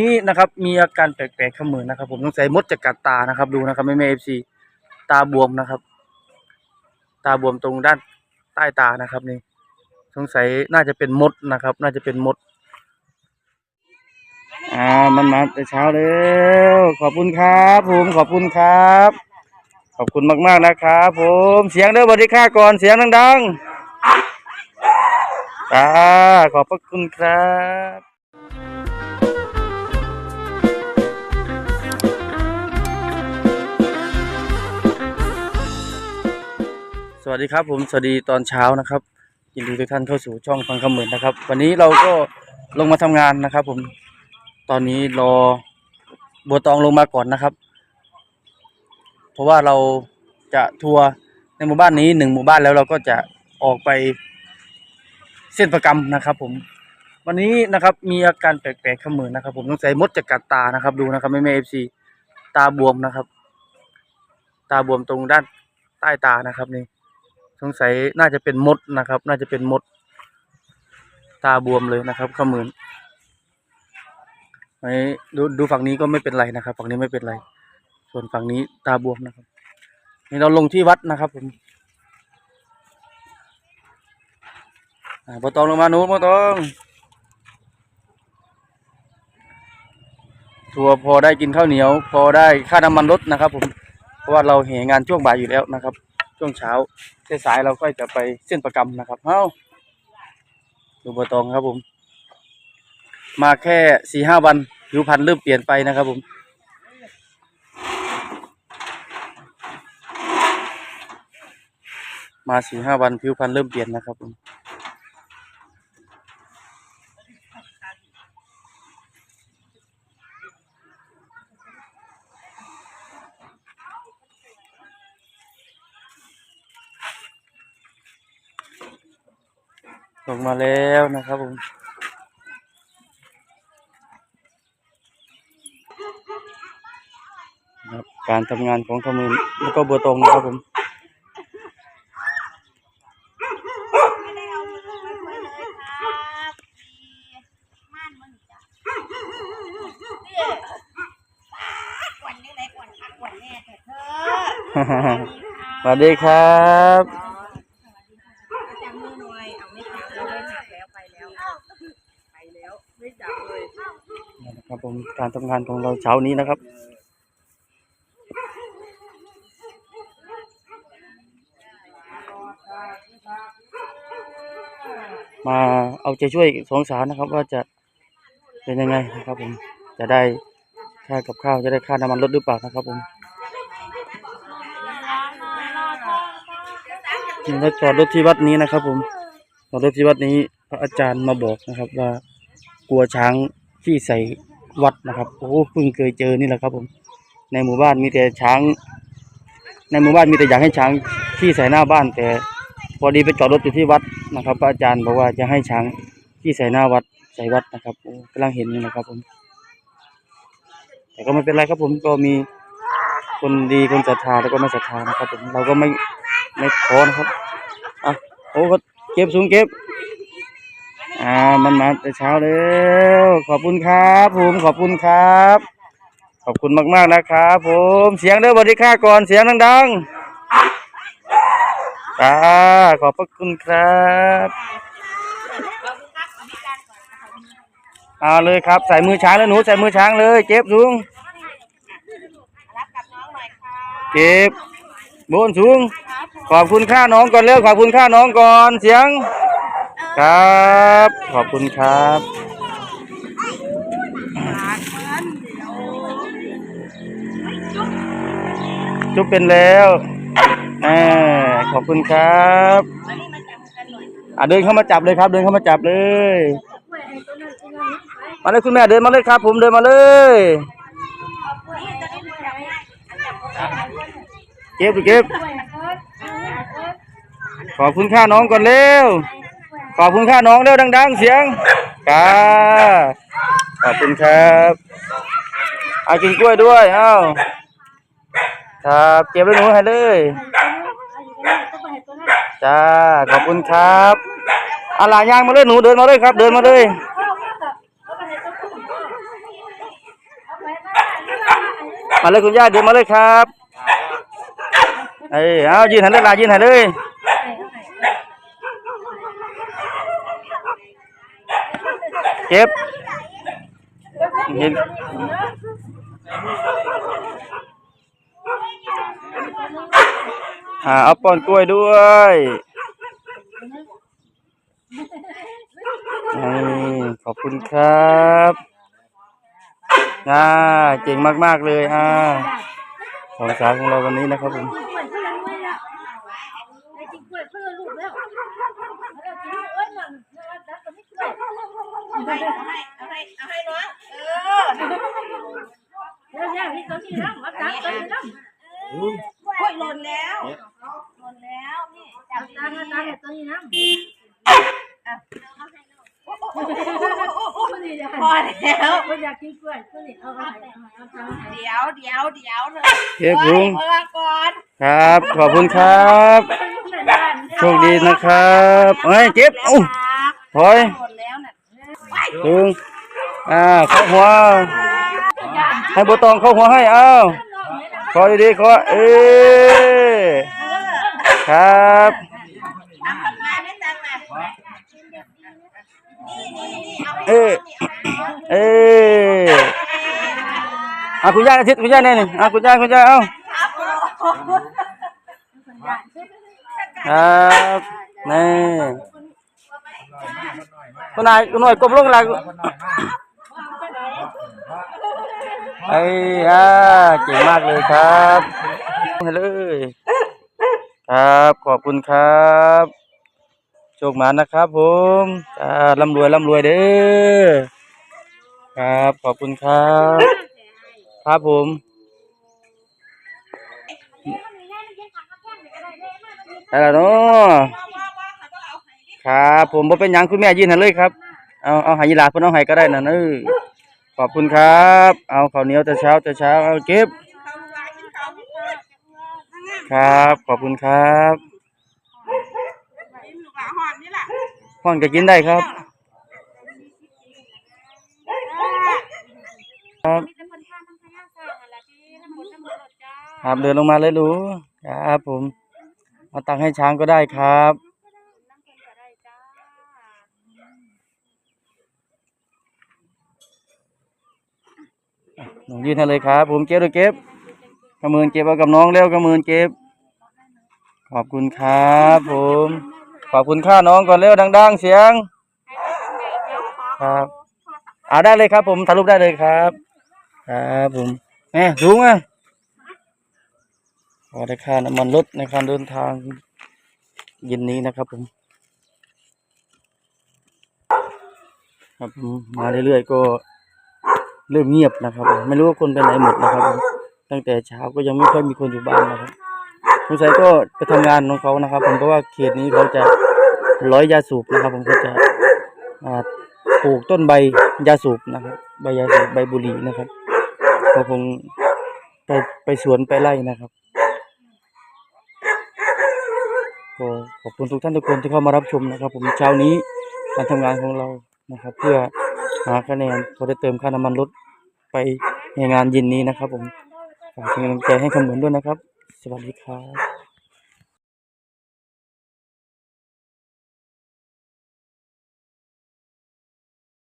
นี้นะครับมีอาการแปลกๆเขมือนะครับ ผมสงสัยมดจะกัดตานะครับ ดูนะครับแม่แม่เอฟซีตาบวมนะครับ ตาบวมตรงด้านใต้ตานะครับนี่สงสัยน่าจะเป็นมดนะครับ น่าจะเป็นมด อ่ามันมาแต่เช้าแล้วขอบคุณครับ ผมขอบคุณครับ ขอบคุณมากๆนะครับผมเสียงเด้อบริค่าก่อนเสียงดังๆอ่าขอบพระคุณครับ สวัสดีครับผมสวัสดีตอนเช้านะครับยินดีทุกท่านเข้าสู่ช่องฟังคำเหมือนนะครับ วันนี้เราก็ลงมาทำงานนะครับ ผมตอนนี้รอบัวตองลงมาก่อนนะครับ เพราะว่าเราจะทัวร์ในหมู่บ้านนี้หนึ่งหมู่บ้านแล้วเราก็จะออกไปเส้นประกรรมนะครับ ผม วันนี้นะครับมีอาการแปลกๆขมือนนะครับ ผมสงใสัยมดจะกัดตานะครับ ดูนะครับแม่แม่เอฟซีตาบวมนะครับ ตาบวมตรงด้านใต้ตานะครับนี่ งสัยน่าจะเป็นมดนะครับ น่าจะเป็นมด ตาบวมเลยนะครับเขมือนไอ้ดูดูฝั่งนี้ก็ไม่เป็นไรนะครับ ฝั่งนี้ไม่เป็นไร ส่วนฝั่งนี้ตาบวมนะครับ นี่เราลงที่วัดนะครับผมอ่าบอตองลงมาหนูบอตองทัวพอได้กินข้าวเหนียว พอได้ค่าน้ำมันรถนะครับ ผมเพราะว่าเราเหงานช่วงบ่ายอยู่แล้วนะครับ ช่วงเช้าสายๆเราก็จะไปเส้นประกรรมนะครับเฮ้าดูบอตองครับผม มาแค่สี่ห้าวันผิวพรรณเริ่มเปลี่ยนไปนะครับผมมาสี่ห้าวันผิวพรรณเริ่มเปลี่ยนนะครับผม ลงมาแล้วนะครับผมครับการทำงานของทมือแล้วก็บัวตรงนะครับผมไม่ได้เอา นะครับผมการทำงานของเราเช้านี้นะครับ มาเอาใจช่วยสองสาวนะครับ ว่าจะเป็นยังไงนะครับผมจะได้ค่ากับข้าวจะได้ค่าน้ำมันรถหรือเปล่านะครับผมนี่เราจอดรถที่วัดนี้นะครับ ผมจอดรถที่วัดนี้พระอาจารย์มาบอกนะครับ ว่ากลัวช้างที่ใส่ วัดนะครับ โอ้เพิ่งเคยเจอนี่แหละครับ ผม ในหมู่บ้านมีแต่ช้าง ในหมู่บ้านมีแต่อยากให้ช้างที่ใส่หน้าบ้าน แต่พอดีไปจอดรถอยู่ที่วัดนะครับอาจารย์บอกว่าจะให้ช้างที่ใส่หน้าวัดใส่วัดนะครับโอ้กำลังเห็นนี่นะครับ ผม แต่ก็ไม่เป็นไรครับ ผมก็มีคนดีคนศรัทธาแล้วก็ไม่ศรัทธานะครับ ผมเราก็ไม่ไม่ขอนะครับอะโอ้ก็เก็บสูงเก็บ อ่ามันมาแต่เช้าแล้วขอบคุณครับผมขอบคุณครับ ขอบคุณมากๆนะครับผมเสียงเด้อบริค่าก่อนเสียงดังๆอ่าขอบพระคุณครับเอาเลยครับใส่มือช้างแล้วหนูใส่มือช้างเลยเจ็บสูงรับกับน้องเก็บบนสูง ขอบคุณค่าน้องก่อนเร็วขอบคุณค่าน้องก่อนเสียง ครับ ขอบคุณครับจุ๊บเป็นแล้วแหมขอบคุณครับอะเดินเข้ามาจับเลยครับ เดินเข้ามาจับเลย มาเลยคุณแม่เดินมาเลยครับ ผมเดินมาเลยเก็บดิเก็บขอบคุณค่าน้องก่อนเร็ว ขอบคุณค่าน้องเร็วดัง ๆ เสียงครับขอบคุณครับเอากินกล้วยด้วยเอ้าครับเก็บไว้หนูให้เลยจ้าขอบคุณครับอาลายางมาเลยหนูเดินมาเลยครับ เดินมาเลยมาเลยคุณย่าเดินมาเลยครับเอ้ยเอายืนหันเลยลายืนหันเลย เก็บเห็นอ่าเอาป้อนกล้วยด้วยนี่ขอบคุณครับอ่าเก่งมากๆเลยอ่าของสาวของเราวันนี้นะครับผมเอา ให้เอาให้เอาให้เอาให้น้องเออโอ้ยหล่นแล้วหล่นแล้วนี่จับดีๆพอแล้วอยากกินกล้วยก็เอาไปเอาไปเอาไปเดี๋ยวเดี๋ยวเดี๋ยวเลยเก็บลุงเมื่อก่อนครับ ขอบคุณครับโชคดีนะครับเฮ้ยเก็บเอ้าถอย หมดแล้วน่ะลุงอ่าเข้าหัว ให้บัวตองเข้าหัวให้เอ้าขอดีๆขอเอ้ยครับทำมันมาไม่ตังมานี่นี่นี่เอาไปเอ้ยเอ้ยอะคุณย่าอาทิตย์คุณย่าเนี่ยนี่อะคุณย่าคุณย่าเอ้าครับผมครับนี่ คนไหนคนหน่อยกลมลงหลังไอ้อ่าเก่งมากเลยครับให้เลย ครับขอบคุณครับโชคหมานะครับ ผมอ่าร่ำรวยร่ำรวยเด้อครับขอบคุณครับ ครับผมได้แล้วเนาะ ครับ ผมบ่เป็นหยังคุณแม่ยืนหันเลยครับ เอาเอาใหายลาเพิ่นเอาใหายก็ได้นั่นเออขอบคุณครับ เอาข้าวเหนียวแต่เช้าแต่เช้าเอาเก็บ ครับ ขอบคุณครับกินลูกหลานหอนนี่แหละพ่อนก็กินได้ครับ ครับ ครับเดินลงมาเลยลูครับผมเอาตังค์ให้ช้างก็ได้ครับ หนูยืนให้เลยครับ ผมเก็บเลยเก็บกระมือเก็บเอากับน้องเร็วกระมือเก็บ ขอบคุณครับผม ขอบคุณค่าน้องก่อนเร็วดัง ๆ เสียง ครับเอาได้เลยครับ ผมถ่ายรูปได้เลยครับ ครับผมแหม่สูงอะขอได้ค่าน้ำมันรถในการเดินทางเย็นนี้นะครับผมครับผมมาเรื่อยๆก็ เริ่มเงียบนะครับไม่รู้ว่าคนไปไหนหมดนะครับ ตั้งแต่เช้าก็ยังไม่ค่อยมีคนอยู่บ้านนะครับสงสัยก็ไปทำงานของเขานะครับ ผมเพราะว่าเขตนี้เขาจะร้อยยาสูบนะครับ ผมก็จะปลูกต้นใบยาสูบนะครับใบยาสูบใบบุหรี่นะครับก็คงไปไปสวนไปไร่นะครับก็ขอบคุณทุกท่านทุกคนที่เข้ามารับชมนะครับ ผมเช้านี้การทำงานของเรานะครับ เพื่อ หาคะแนนพอได้เติมค่าน้ำมันรถไปในงานเย็นนี้นะครับ ผมฝากเป็นกำลังใจให้คำเหมือนด้วยนะครับ สวัสดีครับ